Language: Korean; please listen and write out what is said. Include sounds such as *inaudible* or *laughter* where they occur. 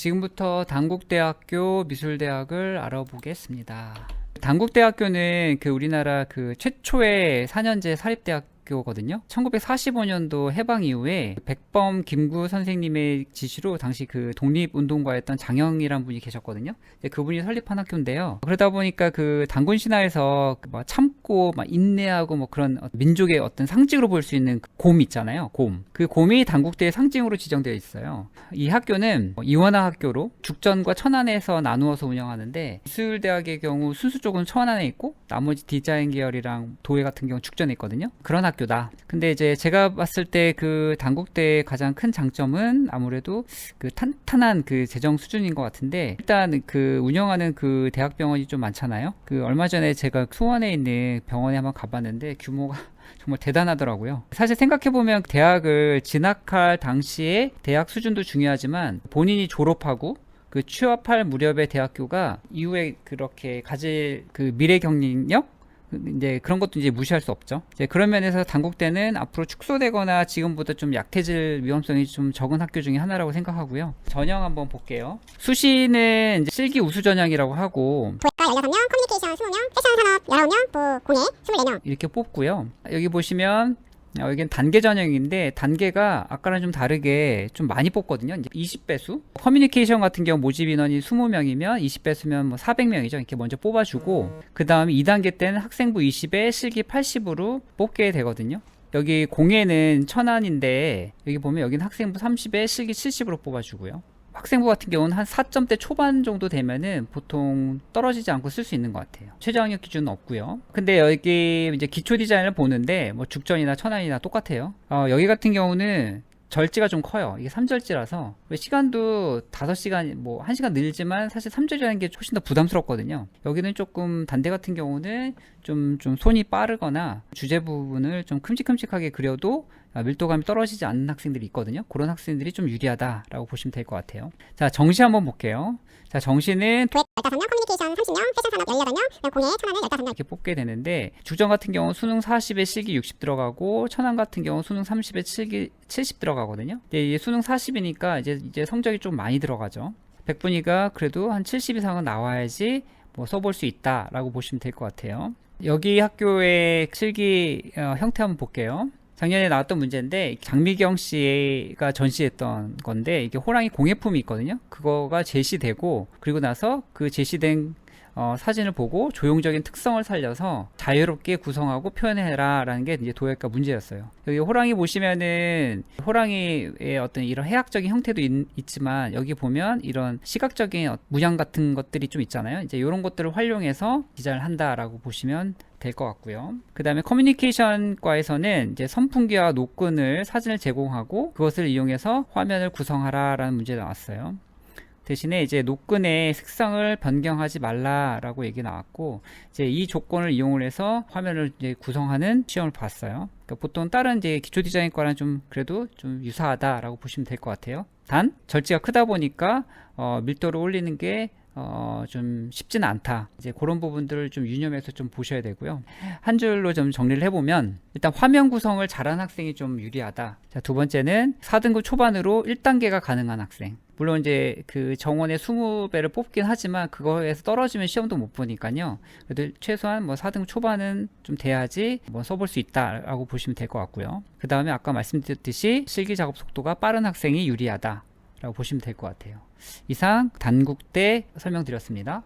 지금부터 단국대학교 미술대학을 알아보겠습니다. 단국대학교는 그 우리나라 그 최초의 4년제 사립대학 교거든요. 1945년도 해방 이후에 백범 김구 선생님의 지시로 당시 그 독립운동가였던 장영이란 분이 계셨거든요. 그분이 설립한 학교인데요. 그러다 보니까 그 단군 신화에서 그막 참고 막 인내하고 뭐 그런 어- 민족의 어떤 상징으로 볼 수 있는 그곰 있잖아요. 곰. 그 곰이 단국대의 상징으로 지정되어 있어요. 이 학교는 뭐 이원화 학교로 죽전과 천안에서 나누어서 운영하는데 미술대학의 경우 순수 쪽은 천안에 있고 나머지 디자인 계열이랑 도예 같은 경우 죽전에 있거든요. 그런 학교 다. 근데 이제 제가 봤을 때그 단국대의 가장 큰 장점은 아무래도 그 탄탄한 그 재정 수준인 것 같은데 일단 그 운영하는 그 대학병원이 좀 많잖아요. 그 얼마 전에 제가 수원에 있는 병원에 한번 가봤는데 규모가 *laughs* 정말 대단하더라고요. 사실 생각해보면 대학을 진학할 당시에 대학 수준도 중요하지만 본인이 졸업하고 그 취업할 무렵의 대학교가 이후에 그렇게 가질 그 미래 경쟁력 이제 그런 것도 이제 무시할 수 없죠. 이제 그런 면에서 단국대는 앞으로 축소되거나 지금보다 좀 약해질 위험성이 좀 적은 학교 중에 하나라고 생각하고요. 전형 한번 볼게요. 수시는 이제 실기 우수 전형이라고 하고 도예과 16명, 커뮤니케이션 20명, 패션 산업 19명, 부 공예 24명. 이렇게 뽑고요. 여기 보시면 어, 여기는 단계 전형인데 단계가 아까랑 좀 다르게 좀 많이 뽑거든요. 이제 20배수. 커뮤니케이션 같은 경우 모집 인원이 20명이면 20배수면 뭐 400명이죠. 이렇게 먼저 뽑아주고 그 다음에 2단계 때는 학생부 20에 실기 80으로 뽑게 되거든요. 여기 공예는 천안인데 여기 보면 여기는 학생부 30에 실기 70으로 뽑아주고요. 학생부 같은 경우는 한 4점대 초반 정도 되면은 보통 떨어지지 않고 쓸 수 있는 것 같아요. 최저학력 기준은 없고요. 근데 여기 이제 기초 디자인을 보는데 뭐 죽전이나 천안이나 똑같아요. 어, 여기 같은 경우는 절지가 좀 커요. 이게 3절지라서 시간도 5시간 뭐 1시간 늘지만 사실 3절이라는 게 훨씬 더 부담스럽거든요. 여기는 조금 단대 같은 경우는 좀 좀 손이 빠르거나 주제 부분을 좀 큼직큼직하게 그려도 아, 밀도감이 떨어지지 않는 학생들이 있거든요. 그런 학생들이 좀 유리하다라고 보시면 될 것 같아요. 자, 정시 한번 볼게요. 자, 정시는 15명, 커뮤니케이션 30명, 패션 산업 18명, 공예 천안은 15명. 이렇게 뽑게 되는데 주정 같은 경우 수능 40에 실기 60 들어가고 천안 같은 경우 수능 30에 실기 70 들어가거든요. 근데 수능 40이니까 이제 이제 성적이 좀 많이 들어가죠. 백분위가 그래도 한 70 이상은 나와야지 뭐 써볼 수 있다라고 보시면 될 것 같아요. 여기 학교의 실기 어, 형태 한번 볼게요. 작년에 나왔던 문제인데 장미경 씨가 전시했던 건데 이게 호랑이 공예품이 있거든요. 그거가 제시되고 그리고 나서 그 제시된 어, 사진을 보고 조형적인 특성을 살려서 자유롭게 구성하고 표현해라 라는 게 이제 도예과 문제였어요. 여기 호랑이 보시면은 호랑이의 어떤 이런 해학적인 형태도 있, 지만 여기 보면 이런 시각적인 어- 문양 같은 것들이 좀 있잖아요. 이제 이런 것들을 활용해서 디자인을 한다라고 보시면 될것 같고요. 그 다음에 커뮤니케이션과에서는 이제 선풍기와 노끈을 사진을 제공하고 그것을 이용해서 화면을 구성하라라는 문제가 나왔어요. 대신에 이제 노끈의 색상을 변경하지 말라라고 얘기 나왔고 이제 이 조건을 이용을 해서 화면을 이제 구성하는 시험을 봤어요. 그러니까 보통 다른 이제 기초 디자인과는 좀 그래도 좀 유사하다라고 보시면 될 것 같아요. 단 절지가 크다 보니까 어, 밀도를 올리는 게 어, 좀 쉽지는 않다. 이제 그런 부분들을 좀 유념해서 좀 보셔야 되고요. 한 줄로 좀 정리를 해보면 일단 화면 구성을 잘한 학생이 좀 유리하다. 자, 두 번째는 4등급 초반으로 1단계가 가능한 학생. 물론 이제 그 정원의 20배를 뽑긴 하지만 그거에서 떨어지면 시험도 못 보니까요. 그래도 최소한 뭐 4등 초반은 좀 돼야지 뭐 써볼 수 있다라고 보시면 될 것 같고요. 그 다음에 아까 말씀드렸듯이 실기 작업 속도가 빠른 학생이 유리하다라고 보시면 될 것 같아요. 이상 단국대 설명드렸습니다.